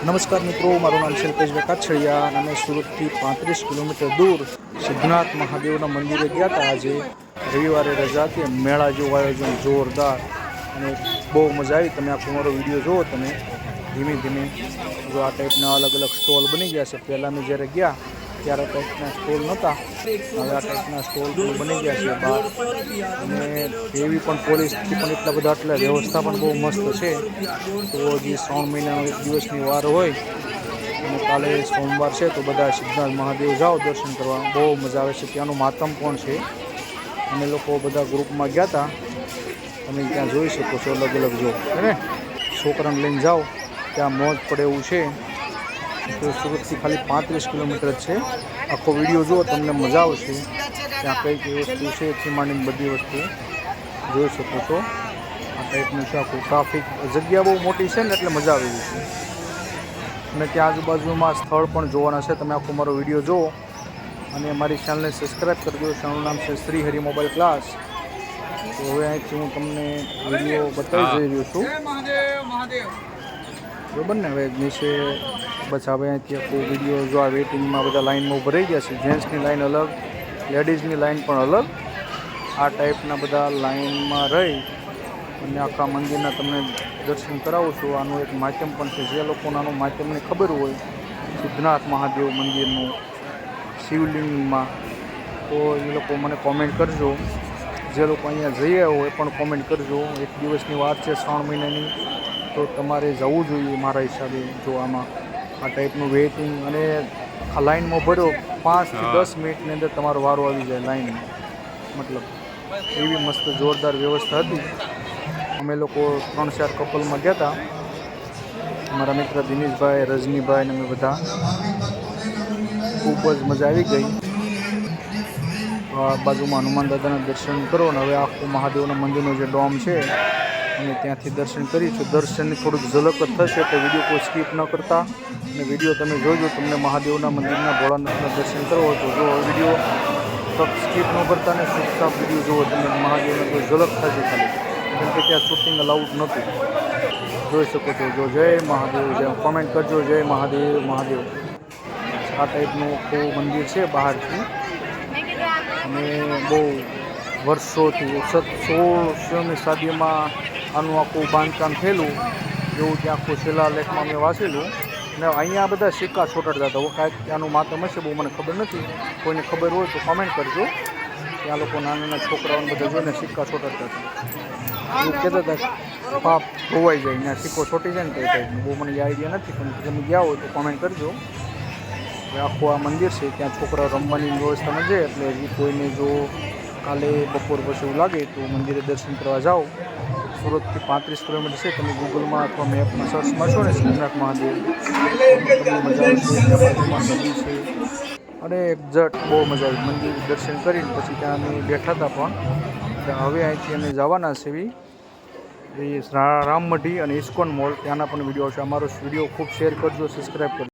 નમસ્કાર મિત્રો, મારું નામ શિલ્પેશભાઈ કાછડિયા અને અમે સુરતથી પાંત્રીસ કિલોમીટર દૂર સિદ્ધનાથ મહાદેવના મંદિરે ગયા હતા. આજે રવિવારે રજા હતી મેળા જેવું આયોજન જોરદાર અને બહુ મજા આવી. તમે આખો મારો વીડિયો જુઓ તમે ધીમે ધીમે જો આ ટાઈપના અલગ અલગ સ્ટોલ બની ગયા છે. પહેલાં અમે જ્યારે ગયા ત્યારે ટાઈપના સ્ટોલ નહોતા. હવે આ ટાઈપના સ્ટોલ બની ગયા છે બહાર. અને એવી પણ પોલીસથી પણ એટલા બધા એટલે વ્યવસ્થા પણ બહુ મસ્ત છે. તો હજી શ્રાવણ મહિનાનો એક દિવસની વાર હોય, અને કાલે સોમવાર છે, તો બધા સિદ્ધનાથ મહાદેવ જાઓ, દર્શન કરવા. બહુ મજા આવે છે. ત્યાંનું માતમ પણ છે. અમે લોકો બધા ગ્રુપમાં ગયા હતા તમે ત્યાં જોઈ શકો છો અલગ અલગ જો ને? છોકરાને લઈને જાઓ. ત્યાં મોજ પડે એવું છે. તો સુરતથી ખાલી પાંત્રીસ કિલોમીટર છે. આખો વીડિયો જુઓ તમને મજા આવશે. ત્યાં કઈ કઈ વસ્તુ છે એથી માંડીને બધી વસ્તુ જોઈ શકો છો. આ ટાઈપનું છે આખું ટ્રાફિક જગ્યા બહુ મોટી છે ને એટલે મજા આવી છે અને ત્યાં આજુબાજુમાં સ્થળ પણ જોવાના છે. તમે આખો મારો વીડિયો જુઓ. અને મારી ચેનલને સબસ્ક્રાઈબ કરજો ચેનલનું નામ છે શ્રી હરિ મોબાઈલ ક્લાસ તો હવે અહીંથી હું તમને વીડિયો બતાવી જઈ રહ્યો છું. બરાબર ને? હવે નીચે બસ હવે અહીંથી આખું વીડિયો જો આ વેટિંગમાં બધા લાઇનમાં ઉભરાઈ ગયા છે. જેન્ટ્સની લાઈન અલગ લેડીઝની લાઇન પણ અલગ. આ ટાઈપના બધા લાઇનમાં રહી અને આખા મંદિરના તમને દર્શન કરાવું છું. આનું એક માધ્યમ પણ છે. જે લોકોને આનું માધ્યમને ખબર હોય, સિદ્ધનાથ મહાદેવ મંદિરનું, શિવલિંગમાં, તો એ લોકો મને કોમેન્ટ કરજો. જે લોકો અહીંયા જઈ આવ્યા હોય પણ કોમેન્ટ કરજો. એક દિવસની વાત છે, શ્રાવણ મહિનાની. તો તમારે જવું જોઈએ મારા હિસાબે જો આમાં આ ટાઈપનું વેઇટિંગ અને આ લાઇનમાં ભર્યો પાંચથી દસ મિનિટની અંદર તમારો વારો આવી જાય લાઇન મતલબ એવી મસ્ત જોરદાર વ્યવસ્થા હતી. અમે લોકો ત્રણ ચાર કપલમાં ગયા હતા મારા મિત્ર દિનેશભાઈ રજનીભાઈ ને અમે બધા. ખૂબ જ મજા આવી ગઈ. આ બાજુમાં હનુમાન દાદાના દર્શન કરો ને હવે આખું મહાદેવના મંદિરનો જે ડોમ છે અને ત્યાંથી દર્શન કરીશું દર્શનની થોડુંક ઝલક થશે તો વીડિયો કોઈ સ્કીપ ન કરતા. અને વીડિયો તમે જોજો, તમને મહાદેવના મંદિરના ભોળાનાથના દર્શન કરો તો જો વીડિયો ફક્ત સ્કીપ ન કરતા અને ચૂપચાપ વીડિયો જુઓ તમને મહાદેવના કોઈ ઝલક થશે ખાલી. કેમ કે ત્યાં શૂટિંગ અલાઉડ નહોતું જોઈ શકો છો. જો જય મહાદેવ જય કોમેન્ટ કરજો, જય મહાદેવ મહાદેવ. આ ટાઈપનું આખું મંદિર છે બહારથી. અને બહુ વર્ષોથી સત સોળસોમી સદીમાં આનું આખું બાંધકામ થયેલું, એવું ત્યાં આખું શિલાલેખમાં મેં વાંચેલું. ને અહીંયા બધા સિક્કા છોટાડતા હતા. કાંઈક ત્યાંનું માતમ હશે બહુ મને ખબર નથી. કોઈને ખબર હોય તો કોમેન્ટ કરજો. ત્યાં લોકો નાના નાના છોકરાઓને બધા જોઈને સિક્કા છોટાડતા હતા. એવું કહેતા હતા પાપ ધોવાઈ જાય. ત્યાં સિક્કો છોટી જાય ને કઈ ટાઈપનું બહુ મને આઈડિયા નથી. પણ તમે ગયા હોય તો કોમેન્ટ કરજો. આખું આ મંદિર છે, ત્યાં છોકરાઓ રમવાની વ્યવસ્થા ન છે એટલે કોઈને જો કાલે બપોર પછી એવું લાગે તો મંદિરે દર્શન કરવા જાઓ. સુરતથી પાંત્રીસ કિલોમીટર છે. તમે ગૂગલમાં અથવા મેપમાં સર્ચ મારશો ને સોમનાથ મહાદેવ આવશે છે. અને એક્ઝેક્ટ બહુ મજા આવી મંદિર દર્શન કરીને પછી ત્યાં અમે બેઠા હતા પણ. હવે અહીંથી અમે જવાના છે એવી એ રામમઢી અને ઇસ્કોન મોલ ત્યાંના પણ વીડિયો છે. અમારો વીડિયો ખૂબ શેર કરજો સબસ્ક્રાઈબ કરજો.